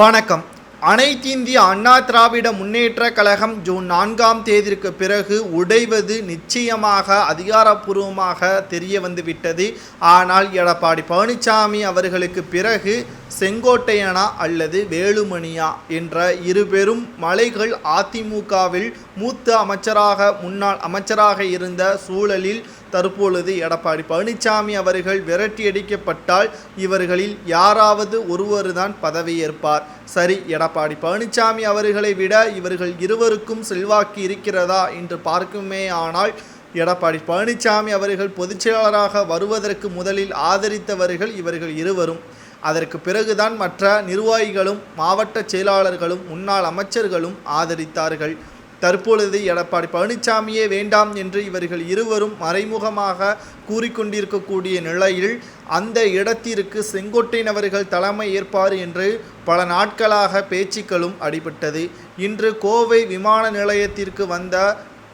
வணக்கம். அனைத்திந்திய அண்ணா திராவிட முன்னேற்ற கழகம் ஜூன் நான்காம் தேதிக்கு பிறகு உடைவது நிச்சயமாக அதிகாரப்பூர்வமாக தெரிய வந்துவிட்டது. ஆனால் எடப்பாடி பழனிசாமி அவர்களுக்கு பிறகு செங்கோட்டையனா அல்லது வேலுமணியா என்ற இரு பெரும் மலைகள் அதிமுகவில் மூத்த அமைச்சராக முன்னாள் அமைச்சராக இருந்த சூழலில் தற்பொழுது எடப்பாடி பழனிசாமி அவர்கள் விரட்டியடிக்கப்பட்டால் இவர்களில் யாராவது ஒருவர்தான் பதவியேற்பார். சரி எடப்பாடி பழனிசாமி அவர்களை விட இவர்கள் இருவருக்கும் செல்வாக்கு இருக்கிறதா என்று பார்க்குமே ஆனால் எடப்பாடி பழனிசாமி அவர்கள் பொதுச்செயலாளராக வருவதற்கு முதலில் ஆதரித்தவர்கள் இவர்கள் இருவரும். அதற்கு பிறகுதான் மற்ற நிர்வாகிகளும் மாவட்ட செயலாளர்களும் முன்னாள் அமைச்சர்களும் ஆதரித்தார்கள். தற்பொழுது எடப்பாடி பழனிசாமியே வேண்டாம் என்று இவர்கள் இருவரும் மறைமுகமாக கூறிக்கொண்டிருக்கக்கூடிய நிலையில் அந்த இடத்திற்கு செங்கோட்டையன் அவர்கள் தலைமை ஏற்பார் என்று பல நாட்களாக பேச்சுக்களும் அடிபட்டது. இன்று கோவை விமான நிலையத்திற்கு வந்த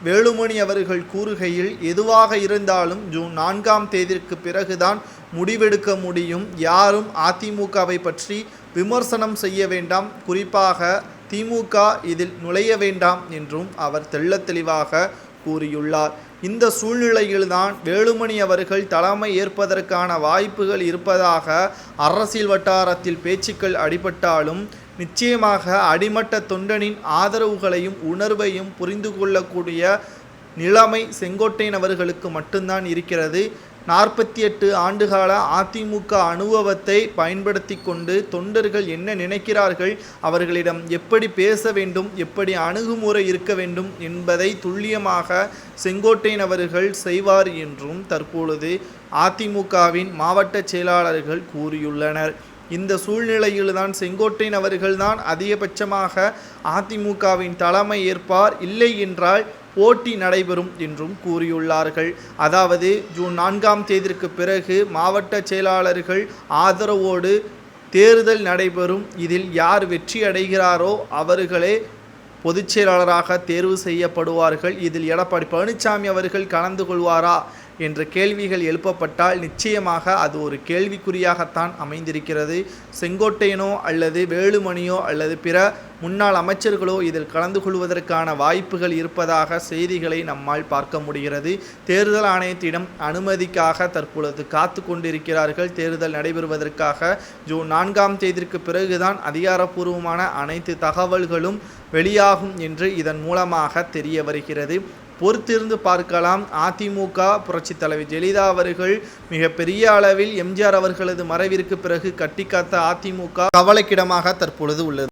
வேலுமணி அவர்கள் கூறுகையில் எதுவாக இருந்தாலும் ஜூன் நான்காம் தேதிக்கு பிறகுதான் முடிவெடுக்க முடியும். யாரும் அதிமுகவை பற்றி விமர்சனம் செய்ய வேண்டாம். குறிப்பாக திமுக இதில் நுழைய வேண்டாம் என்றும் அவர் தெள்ள தெளிவாக கூறியுள்ளார். இந்த சூழ்நிலையில்தான் வேலுமணி அவர்கள் தலைமை ஏற்பதற்கான வாய்ப்புகள் இருப்பதாக அரசியல் வட்டாரத்தில் பேச்சுக்கள் அடிபட்டாலும் நிச்சயமாக அடிமட்ட தொண்டனின் ஆதரவுகளையும் உணர்வையும் புரிந்து கொள்ளக்கூடிய நிலைமை செங்கோட்டையன் அவர்களுக்கு மட்டும்தான் இருக்கிறது. நாற்பத்தி எட்டு ஆண்டுகால அதிமுக அனுபவத்தை பயன்படுத்தி கொண்டு தொண்டர்கள் என்ன நினைக்கிறார்கள் அவர்களிடம் எப்படி பேச வேண்டும் எப்படி அணுகுமுறை இருக்க வேண்டும் என்பதை துல்லியமாக செங்கோட்டையன் அவர்கள் செய்வார் என்றும் தற்பொழுது அதிமுகவின் மாவட்ட செயலாளர்கள் கூறியுள்ளனர். இந்த சூழ்நிலையில்தான் செங்கோட்டையன் அவர்கள்தான் அதிகபட்சமாக அதிமுகவின் தலைமை ஏற்பார் இல்லை என்றால் போட்டி நடைபெறும் என்றும் கூறியுள்ளார்கள். அதாவது ஜூன் நான்காம் தேதிக்கு பிறகு மாவட்ட செயலாளர்கள் ஆதரவோடு தேர்தல் நடைபெறும். இதில் யார் வெற்றி அடைகிறாரோ அவர்களே பொதுச் செயலாளராக தேர்வு செய்யப்படுவார்கள். இதில் எடப்பாடி பழனிசாமி அவர்கள் கலந்து கொள்வாரா? என்ற கேள்விகள் எழுப்பப்பட்டால் நிச்சயமாக அது ஒரு கேள்விக்குறியாகத்தான் அமைந்திருக்கிறது. செங்கோட்டையனோ அல்லது வேலுமணியோ அல்லது பிற முன்னாள் அமைச்சர்களோ இதில் கலந்து கொள்வதற்கான வாய்ப்புகள் இருப்பதாக செய்திகளை நம்மால் பார்க்க முடிகிறது. தேர்தல் ஆணையத்திடம் அனுமதிக்காக தற்பொழுது காத்து கொண்டிருக்கிறார்கள். தேர்தல் நடைபெறுவதற்காக ஜூன் நான்காம் தேதிக்கு பிறகுதான் அதிகாரப்பூர்வமான அனைத்து தகவல்களும் வெளியாகும் என்று இதன் மூலமாக தெரிய வருகிறது. பொறுத்திருந்து பார்க்கலாம். அதிமுக புரட்சி தலைவர் ஜெயலலிதா அவர்கள் மிக பெரிய அளவில் எம்ஜிஆர் அவர்களது மறைவிற்கு பிறகு கட்டிக்காத்த அதிமுக கவலைக்கிடமாக தற்பொழுது உள்ளது.